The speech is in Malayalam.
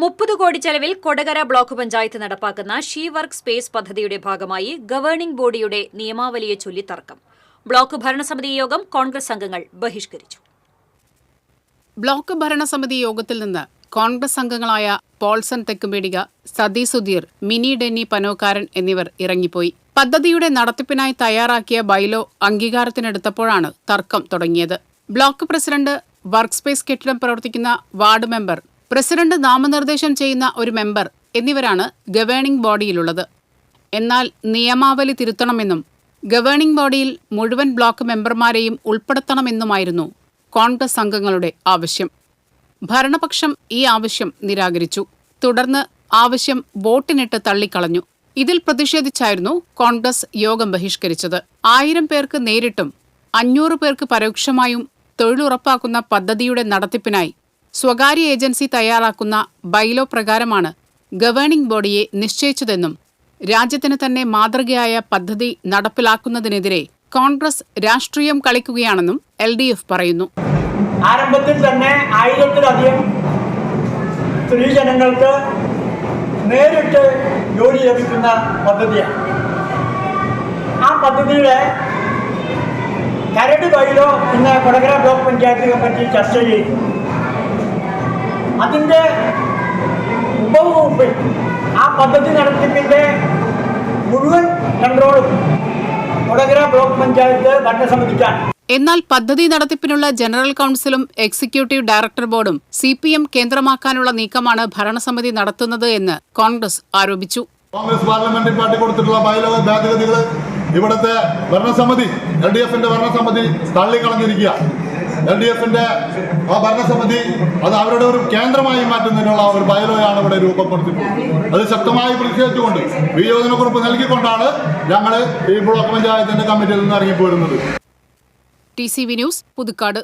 മുപ്പത് കോടി ചെലവിൽ കൊടകര ബ്ലോക്ക് പഞ്ചായത്ത് നടപ്പാക്കുന്ന ഷീ വർക്ക് സ്പേസ് പദ്ധതിയുടെ ഭാഗമായി ഗവേണിംഗ് ബോഡിയുടെ നിയമാവലിയെ ചൊല്ലി തർക്കം. ബ്ലോക്ക് ഭരണസമിതി യോഗം കോൺഗ്രസ് അംഗങ്ങൾ ബഹിഷ്കരിച്ചു. ബ്ലോക്ക് ഭരണസമിതി യോഗത്തിൽ നിന്ന് കോൺഗ്രസ് അംഗങ്ങളായ പോൾസൺ തെക്കുംപേടിക സതി സുധീർ മിനി ഡെന്നി പനോക്കാരൻ എന്നിവർ ഇറങ്ങിപ്പോയി. പദ്ധതിയുടെ നടത്തിപ്പിനായി തയ്യാറാക്കിയ ബൈലോ അംഗീകാരത്തിനെടുത്തപ്പോഴാണ് തർക്കം തുടങ്ങിയത്. ബ്ലോക്ക് പ്രസിഡന്റ് വർക്ക് സ്പേസ് കെട്ടിടം പ്രവർത്തിക്കുന്ന വാർഡ് മെമ്പർ പ്രസിഡന്റ് നാമനിർദ്ദേശം ചെയ്യുന്ന ഒരു മെമ്പർ എന്നിവരാണ് ഗവേണിംഗ് ബോഡിയിലുള്ളത്. എന്നാൽ നിയമാവലി തിരുത്തണമെന്നും ഗവേണിംഗ് ബോഡിയിൽ മുഴുവൻ ബ്ലോക്ക് മെമ്പർമാരെയും ഉൾപ്പെടുത്തണമെന്നുമായിരുന്നു കോൺഗ്രസ് അംഗങ്ങളുടെ ആവശ്യം. ഭരണപക്ഷം ഈ ആവശ്യം നിരാകരിച്ചു. തുടർന്ന് ആവശ്യം വോട്ടിനിട്ട് തള്ളിക്കളഞ്ഞു. ഇതിൽ പ്രതിഷേധിച്ചായിരുന്നു കോൺഗ്രസ് യോഗം ബഹിഷ്കരിച്ചത്. ആയിരം പേർക്ക് നേരിട്ടും അഞ്ഞൂറ് പേർക്ക് പരോക്ഷമായും തൊഴിലുറപ്പാക്കുന്ന പദ്ധതിയുടെ നടത്തിപ്പിനായി സ്വകാര്യ ഏജൻസി തയ്യാറാക്കുന്ന ബൈലോ പ്രകാരമാണ് ഗവേണിംഗ് ബോഡിയെ നിശ്ചയിച്ചതെന്നും രാജ്യത്തിന് തന്നെ മാതൃകയായ പദ്ധതി നടപ്പിലാക്കുന്നതിനെതിരെ കോൺഗ്രസ് രാഷ്ട്രീയം കളിക്കുകയാണെന്നും എൽ ഡി എഫ് പറയുന്നു. ആരംഭത്തിൽ തന്നെ ആയിരത്തിലധികം സ്ത്രീജനങ്ങൾക്ക് നേരിട്ട് ജോലി ലഭിക്കുന്ന പദ്ധതിയാണ്. ആ പദ്ധതിയുടെ കരട് ബൈലോ ഇന്ന് കൊടകര ബ്ലോക്ക് പഞ്ചായത്ത് കമ്മിറ്റി ചർച്ച ചെയ്തു അതിന്റെ ഉപവകുപ്പിൽ ആ പദ്ധതി നടത്തിപ്പിന്റെ മുഴുവൻ കൺട്രോളും കൊടകര ബ്ലോക്ക് പഞ്ചായത്ത് ഭരണസമിതിക്കാണ് എന്നാൽ പദ്ധതി നടത്തിപ്പിനുള്ള ജനറൽ കൌൺസിലും എക്സിക്യൂട്ടീവ് ഡയറക്ടർ ബോർഡും സി പി എം കേന്ദ്രമാക്കാനുള്ള നീക്കമാണ് ഭരണസമിതി നടത്തുന്നത് എന്ന് കോൺഗ്രസ് ആരോപിച്ചു. കോൺഗ്രസ് പാർലമെന്ററി പാർട്ടി കൊടുത്തിട്ടുള്ള ബൈലോ ഭേദഗതികൾ ഇവിടുത്തെ ഭരണസമിതി എൽ ഡി എഫിന്റെ ഭരണസമിതി തള്ളിക്കളഞ്ഞിരിക്കുക എൽ ഡി എഫിന്റെ ആ ഭരണസമിതി അത് അവരുടെ ഒരു കേന്ദ്രമായി മാറ്റുന്നതിനുള്ള ഒരു ബയലോയാണ് ഇവിടെ രൂപപ്പെടുത്തിയിട്ടുള്ളത്. അത് ശക്തമായി പ്രതിഷേധിച്ചുകൊണ്ട് വിയോജനക്കുറിപ്പ് നൽകിക്കൊണ്ടാണ് ഞങ്ങൾ ഈ ബ്ലോക്ക് പഞ്ചായത്തിന്റെ കമ്മിറ്റിയിൽ നിന്ന് ഇറങ്ങിപ്പോരുന്നത്. T C V news Puthukkad.